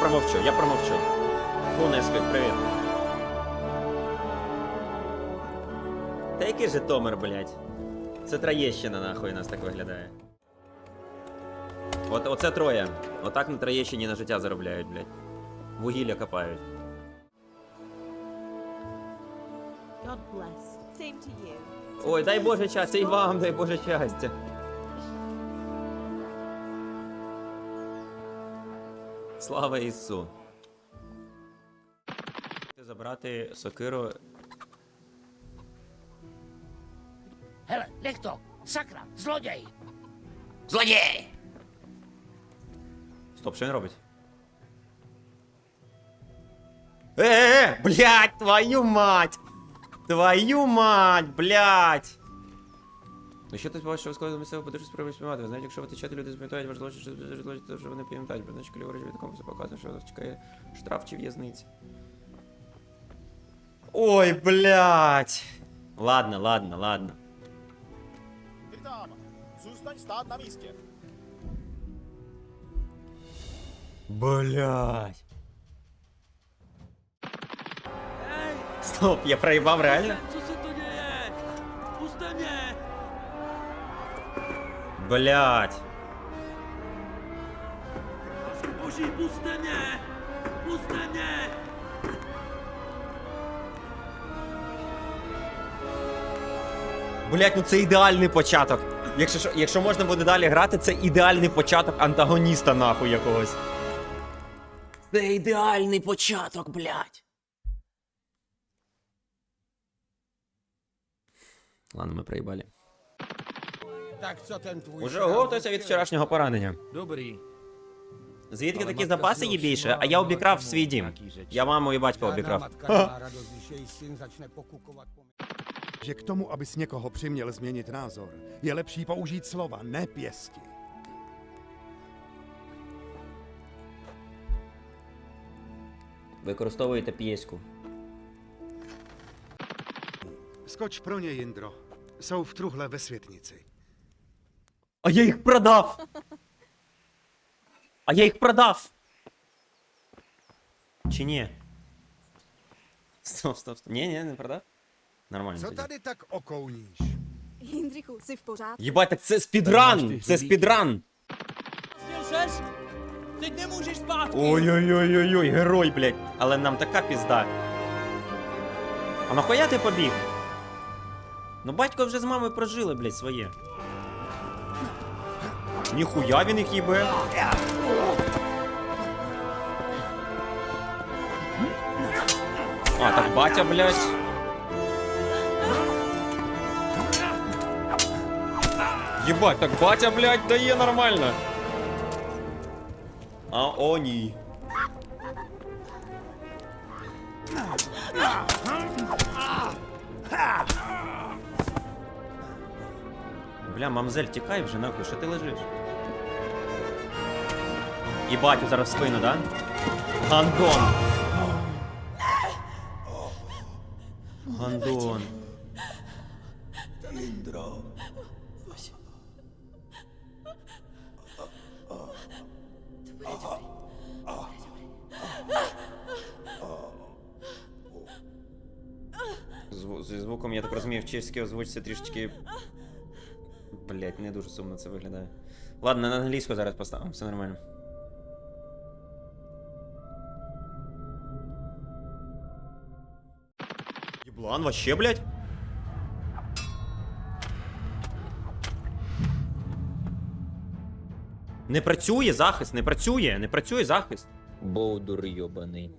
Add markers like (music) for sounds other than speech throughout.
промовчу, я промовчу. Хунеспік, привіт. Та який Житомир, блядь? Це Троєщина, нахуй, у нас так виглядає. От, оце троє. Отак на Троєщині на життя заробляють, блядь. Вугілля копають. God bless. Same to you. Ой, дай Боже щастя, і вам, дай Боже щастя. Слава Ісу. Забрати сокиру. Геле, лихто, сакра, злодій! Злодій! Стоп, що він робить? Е-е-е! Блядь, твою мать! Твою мать, блядь! Ну що ти бачиш, що місцево подорожі спробують спіймати? Ви знаєте, якщо витичати, люди запам'ятають ваш злочин, що злочин, то що вони пам'ятають. Бо значить, коли ворожі від компасу показує, що вас чекає штраф чи в'язниця. Ой, блядь! Ладно, ладно, ладно. На місці. Блять. Стоп, я проебал реально? Блять. Boží, puste mě! Puste mě! Блять, ну це ідеальний початок. Якщо, що- якщо можна буде далі грати, це ідеальний початок антагоніста, нахуй якогось. Це ідеальний початок, блять. Ладно, ми проїбали. Так co ten twój... Уже оговтався від вчорашнього поранення. Dobrý. Звідки такі запаси є більше, а я обікрав свій дім. Я маму і батька обікрав. matka nemá radost, když její syn začne pokukovat po že k tomu, abys někoho přiměl změnit názor, je lepší použít slova, ne pěsti. Використовуєте п'єську. Skoč pro ně, Jindro. Jsou v truhle ve světnici. А я їх продав! А я їх продав! Чи ні? Стоп, стоп, стоп. Ні, ні, не продав? Нормально. Co тоді. tady tak okouníš? Jindřichu, jsi v pořádku? Єбать, так це спідран! Це спідран! Stěl ses? Teď nemůžeš zpátky! Ой-ой-ой-ой-ой, герой, блядь. Але нам така пізда. А нахуя ти побіг? Ну батько вже з мамою прожили, блядь, своє. Ніхуя він їх їбе. А, так батя, блядь. Єбать, так батя, блядь, дає нормально. А о ні. Бля, мамзель, тікай вже нахуй, що ти лежиш? І батю зараз спину, да? Гандон. Гандон. Зі звуком, я так розумію, в чеській озвучці трішечки. Блять, не дуже сумно це виглядає. Ладно, на англійську зараз поставимо, все нормально. Єблан, вообще, блять? Не працює захист, не працює, не працює захист. Боудур йобаний.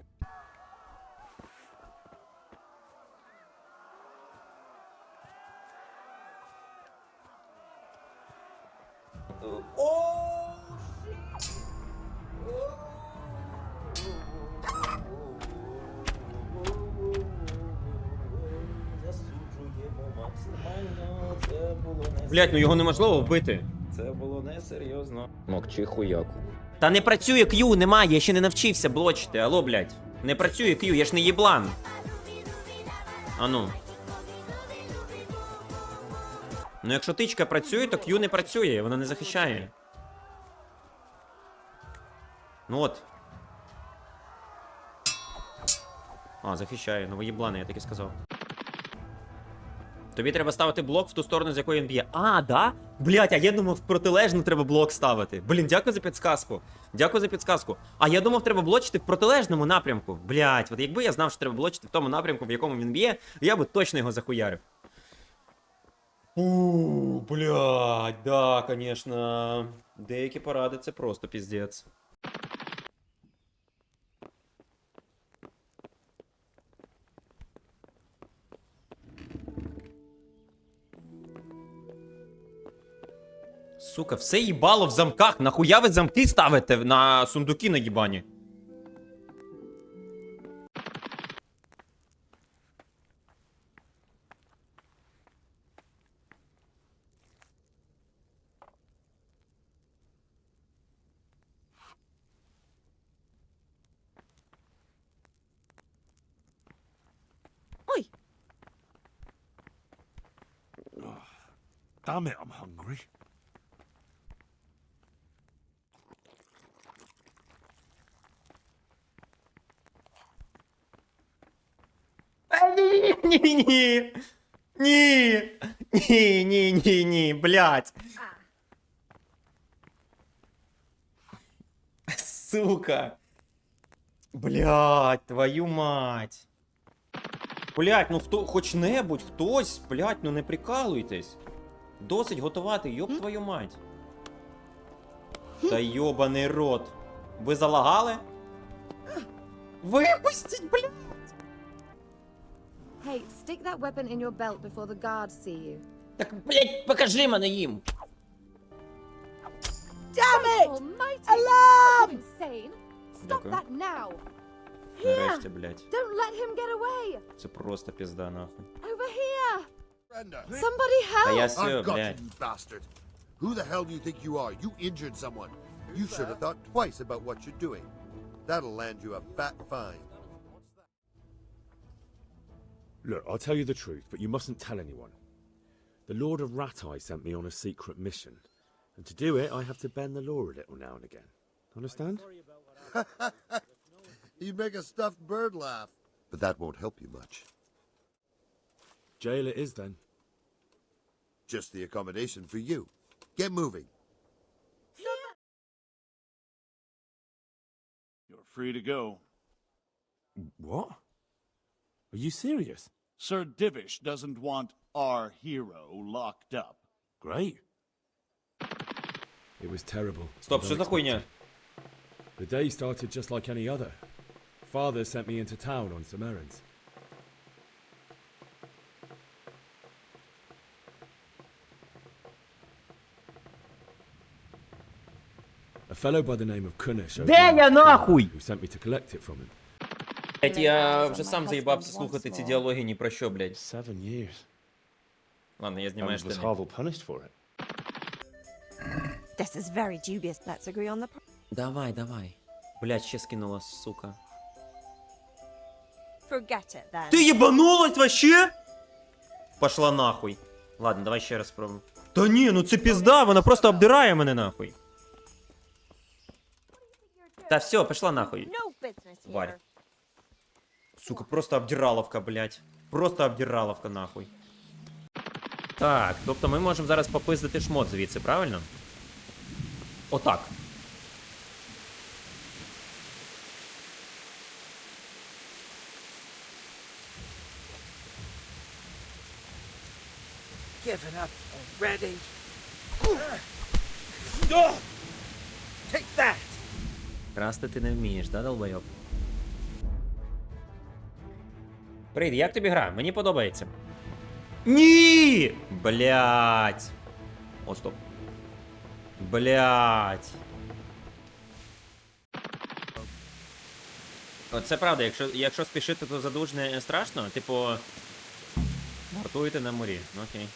Блять, ну його неможливо вбити. Це було несерйозно. Мокчи хуяку. Та не працює Q, немає, я ще не навчився блочити, алло, блять. Не працює Q, я ж не єблан. Ану. Ну якщо тичка працює, то Q не працює, вона не захищає. Ну от. А, захищає, ну їблани, я так і сказав. Тобі треба ставити блок в ту сторону, з якої він б'є. А, да? Блять, а я думав, в протилежну треба блок ставити. Блін, дякую за підсказку. Дякую за підсказку. А я думав, треба блочити в протилежному напрямку. Блять, от якби я знав, що треба блочити в тому напрямку, в якому він б'є, я би точно його захуярив. У, блядь, да, конечно. Деякі поради це просто піздець. Сука, все їбало в замках. Нахуя ви замки ставите на сундуки на їбані? Damn it, I'm hungry. Ні, ні, ні. Ні. Ні, ні, ні, ні, блядь. Сука. Блядь, твою мать. Блядь, ну хто, хоч небудь, хтось, блядь, ну не прикалуйтесь. Досить готувати, йоб твою мать. Та йобаний рот. Ви залагали? Випустіть, блядь! Hey, stick that weapon in your belt before the guards see you. Так, блядь, покажи мене їм. Damn it! Almighty! Alarm! Are you insane? Stop Дякую. that now! Нарешті, блядь. Don't let him get away! Це просто пізда, нахуй. Over here! Brenda. Somebody Та help! я все, I've got блядь. you, you bastard. Who the hell do you think you are? You injured someone. You should have thought twice about what you're doing. That'll land you a fat fine. Look, I'll tell you the truth, but you mustn't tell anyone. The Lord of Ratai sent me on a secret mission, and to do it, I have to bend the law a little now and again. Understand? (laughs) You make a stuffed bird laugh. But that won't help you much. Jail it is then. Just the accommodation for you. Get moving. You're free to go. What? Are you serious? Sir Divish doesn't want our hero locked up. Great. It was terrible. Стоп, and що за хуйня? The day started just like any other. Father sent me into town on some errands. A fellow by the name of Kunish Де я нахуй? who sent me to collect it from him. Блять, я вже сам заїбався слухати ці діалоги ні про що, блять. Seven years. Ладно, я знімаю штани. Harville punished for it? This is very dubious. Let's agree on the. Pro- Давай, давай. Блять, ще скинула, сука. Forget it then. Ти єбанулась вообще? Пошла нахуй. Ладно, давай ще раз спробуємо. Та ні, ну це пізда, вона просто обдирає мене нахуй. Та все, пішла нахуй. No business here. Варь. Сука, просто обдираловка, блядь. Просто обдираловка, нахуй. Так, тобто ми можемо зараз попиздити шмот звідси, правильно? Отак. Giving up already. Take that! Красти ти не вмієш, да, долбойоб? Привіт, як тобі гра? Мені подобається. Ні! Блять. О, стоп. Блять. Це правда, якщо, якщо спішити, то задужне страшно. Типу. Гартуйте на морі. Ну окей.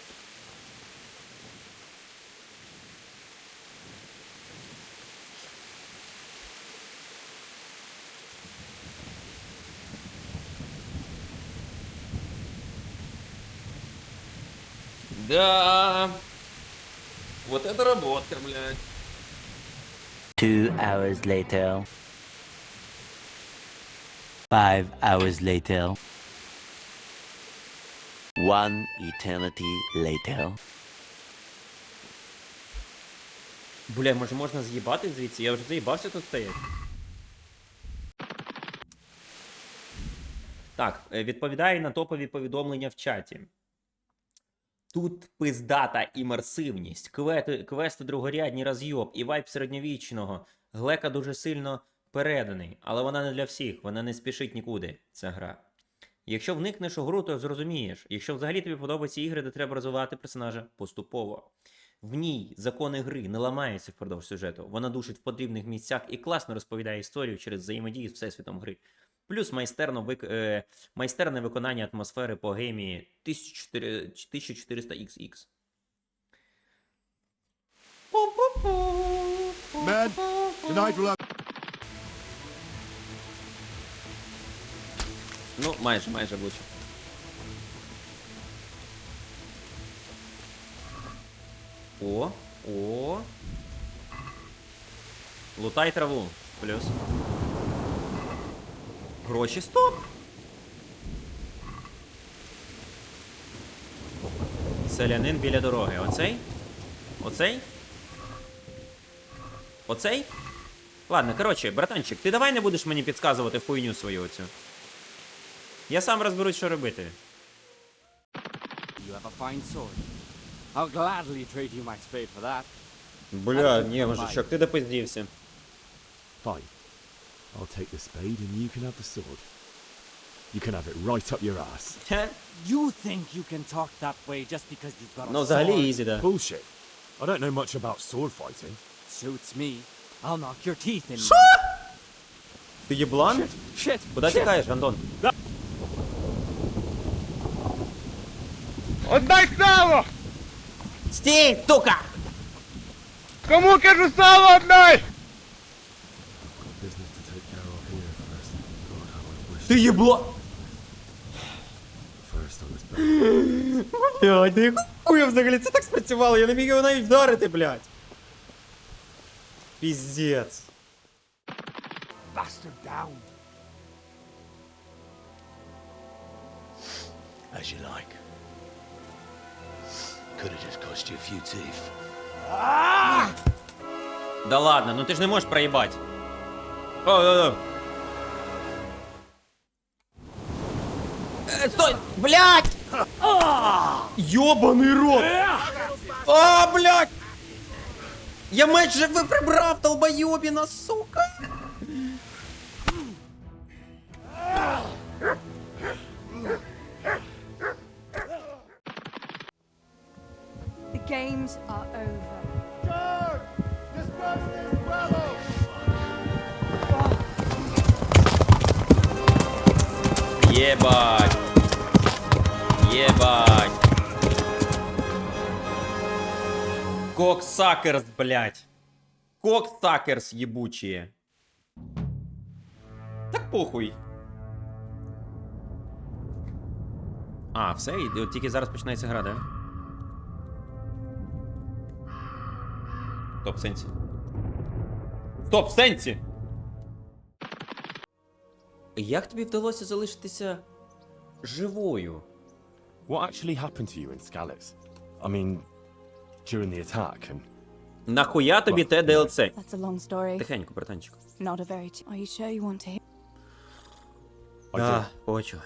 Да. Вот это работа, блядь. Two hours later. Five hours later. One eternity later. Бля, може можна з'їбати звідси? Я вже заїбався тут стоять. Так, е, відповідає на топові повідомлення в чаті. Тут пиздата імерсивність, квети, квести другорядні розйоб і вайб середньовічного. Глека дуже сильно переданий, але вона не для всіх, вона не спішить нікуди, ця гра. Якщо вникнеш у гру, то зрозумієш. Якщо взагалі тобі подобаються ігри, де треба розвивати персонажа поступово. В ній закони гри не ламаються впродовж сюжету. Вона душить в потрібних місцях і класно розповідає історію через взаємодію з всесвітом гри. Плюс майстерно вик... е... майстерне виконання атмосфери по геймі 1400 xx Man, tonight we'll have Ну, майже, майже влучив. О, о. Лутай траву. Плюс. Гроші стоп. Селянин біля дороги. Оцей? Оцей? Оцей? Ладно, коротше, братанчик, ти давай не будеш мені підказувати хуйню свою оцю. Я сам розберусь, що робити. You have a fine sword. I'll gladly trade you my spade for that. Бля, ні, мужичок, ти допиздівся. Fine. I'll take the spade and you can have the sword. You can have it right up your ass. Хе. You think you can talk that way just because you've got a Ну, sword? взагалі ізі, да. Bullshit. I don't know much about sword fighting. Suits me. I'll knock your teeth in. Ти єблан? Shit, shit, Куди shit. тікаєш, Антон? Отдай сало! Стій, тука! Кому кажу сало отдай! how I wish Ти єбло... first I was back. Блядь, да яка хуя взагалі це так спрацювало, я не міг його навіть вдарити, блядь. Піздець. Bastard down! As you like. Could have just cost you a few teeth. Да ладно, ну ти ж не можеш проїбати. О, о, о. Стой! Блядь! Йобаний рот! А, блядь! Я меч же ви прибрав, долбойобіна, сука! The games are over. Charge! Disperse this rebel! Ебать! Ебать! Коксакерс, блядь! Коксакерс ебучие! Так похуй. А, все, і от тільки зараз починається гра, да? Стоп, сенсі. Стоп, сенсі! Як тобі вдалося залишитися живою? What actually happened to you in Skalitz? I mean, during the attack and... Нахуя тобі те DLC? That's a long story. Тихенько, братанчику. Not a very. T- are you sure you want to hear? I Да, почу.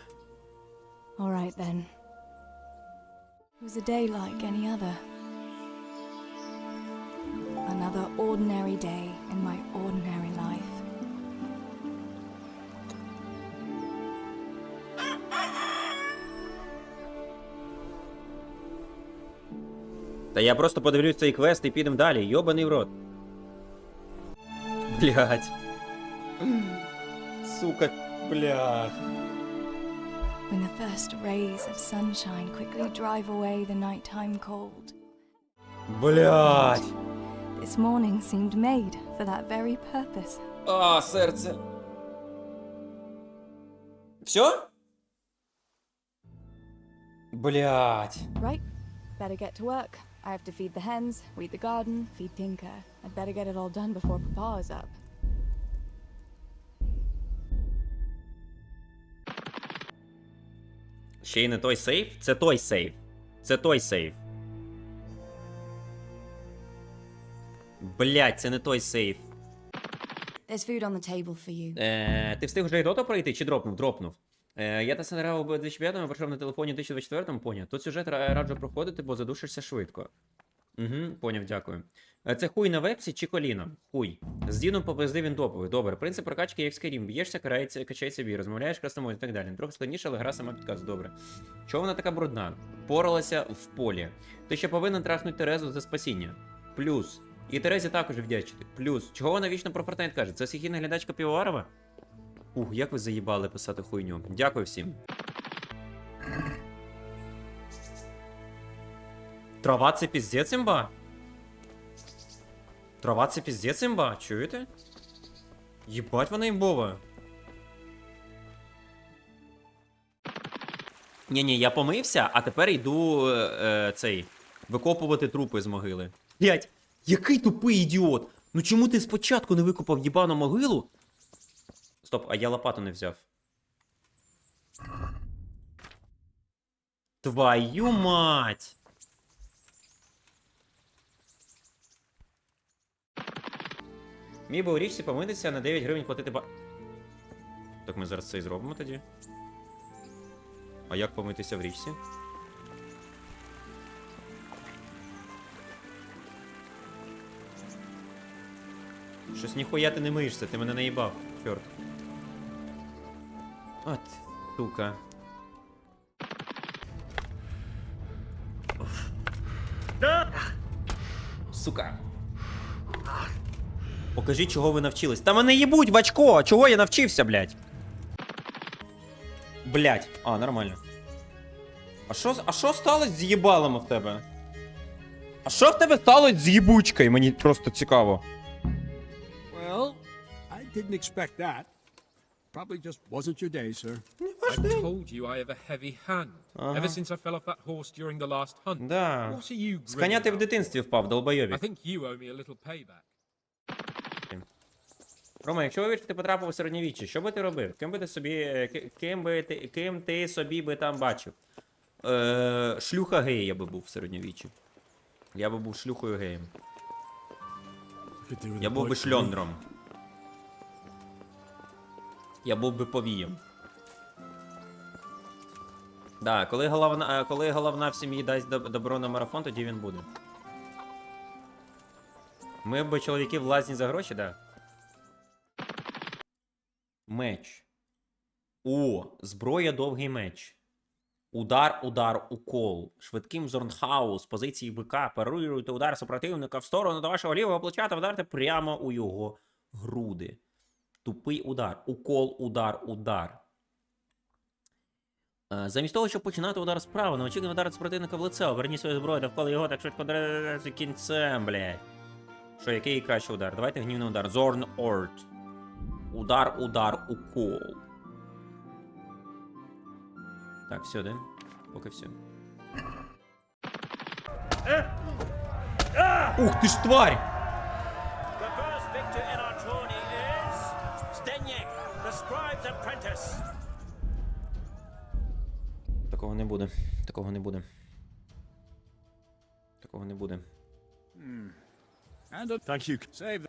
All right then. It was a day like any other. Another ordinary day in my ordinary life. Та я просто подивлюсь цей квест і підемо далі. Йобаний в рот. Блять. Сука, блядь. When the first rays of sunshine quickly drive away the nighttime cold. Блять. This morning seemed made for that very purpose. А, серце. Все? Блять. Right? Better get to work. I have to feed the hens, weed the garden, feed Tinka. I'd better get it all done before Papa is up. Ще й не той сейф? Це той сейф. Це той сейф. Блять, це не той сейф. There's food on the table for you. Е, ти встиг вже і дота пройти чи дропнув? Дропнув. Е, я та грав у 2005-му, пройшов на телефоні у 2024-му, поняв. Тут сюжет раджу проходити, бо задушишся швидко. Угу, поняв, дякую. Е, Це хуй на вепсі чи коліна? Хуй. З Діном попизди він топовий. Добре. Принцип прокачки як Skyrim. Б'єшся, карається, качається бій, розмовляєш кастомою і так далі. Трохи складніше, але гра сама підказ. Добре. Чого вона така брудна? Поралася в полі. Ти ще повинен трахнути Терезу за спасіння. Плюс. І Терезі також вдячити. Плюс. Чого вона вічно про Фортнайт каже? Це сихідна глядачка Півоварова? Ух, як ви заїбали писати хуйню. Дякую всім. Трава це піздець імба? Трава це піздець імба, чуєте? Єбать вона імбова. Ні, ні, я помився, а тепер йду е, е, цей викопувати трупи з могили. Блять, який тупий ідіот! Ну чому ти спочатку не викопав їбану могилу? Стоп, а я лопату не взяв. Твою мать! Міг би у річці помитися на 9 гривень платити ба. Так ми зараз це і зробимо тоді. А як помитися в річці? Щось ніхуя ти не миєшся, ти мене наїбав, чорт. От, сука. Сука. Покажіть, чого ви навчились. Та мене їбуть, бачко! Чого я навчився, блядь? Блядь. А, нормально. А що, а що сталося з їбалом в тебе? А що в тебе сталося з їбучкою? Мені просто цікаво. Well, I didn't expect that. Probably just wasn't your day, sir. I told you I have a heavy hand. Ever since I fell off that horse during the last hunt. Да. What are you З коня ти в дитинстві впав, about? долбойові. I think you owe me a little payback. Рома, якщо вивір, ти потрапив у середньовіччя, що би ти робив? Ким би ти собі. е, ки- Ким би ти, ким ти собі би там бачив? Е, шлюха гей я би був в середньовіччі. Я би був шлюхою геєм. Could do with Я a був би point for me. шльондром. Я був би повієм. Да, коли головна, е, коли головна в сім'ї дасть добро на марафон, тоді він буде. Ми б чоловіки в лазні за гроші, да. Меч. О, зброя довгий меч. Удар, удар, укол. Швидким зорнхау з позиції бика парируйте удар супротивника в сторону до вашого лівого плеча та вдарте прямо у його груди. Тупий удар. Укол, удар, удар. Е, Замість того, щоб починати удар справа, неочікувано вдарити супротивника в лице, оберніть свою зброю навколо його так швидко дерете кінцем, блядь. Що, який кращий удар? Давайте гнівний удар. Зорн Орд. Удар, удар, укол. Так, все, да? Поки все. Ух ти ж тварь! scribe's apprentice. Такого не буде. Такого не буде. Такого не буде. And a thank you. Save. The...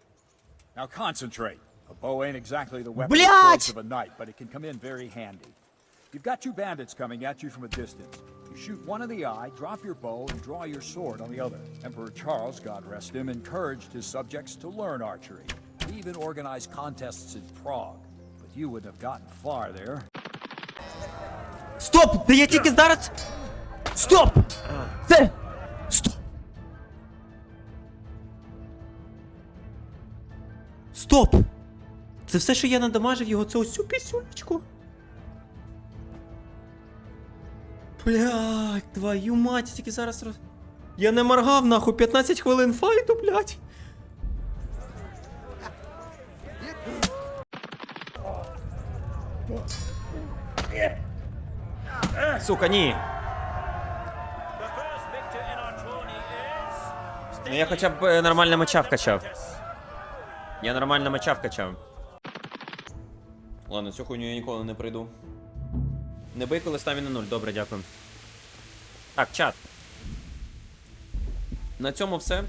Now concentrate. A bow ain't exactly the weapon Блядь! of choice of a knight, but it can come in very handy. You've got two bandits coming at you from a distance. You shoot one in the eye, drop your bow, and draw your sword on the other. Emperor Charles, God rest him, encouraged his subjects to learn archery. He even organized contests in Prague. You wouldn't have gotten far there. Стоп! Та я тільки зараз. Стоп! Це. Стоп! Стоп! Це все, що я надамажив його, це ось пісюлечку. Блять, твою мать, тільки зараз роз... Я не моргав нахуй 15 хвилин файту, блять. Сука, ні. Ну я хоча б е, нормально меча вкачав. Я нормально меча вкачав. Ладно, цю хуйню я ніколи не прийду. Не бий, коли ставі на нуль. Добре, дякую. Так, чат. На цьому все.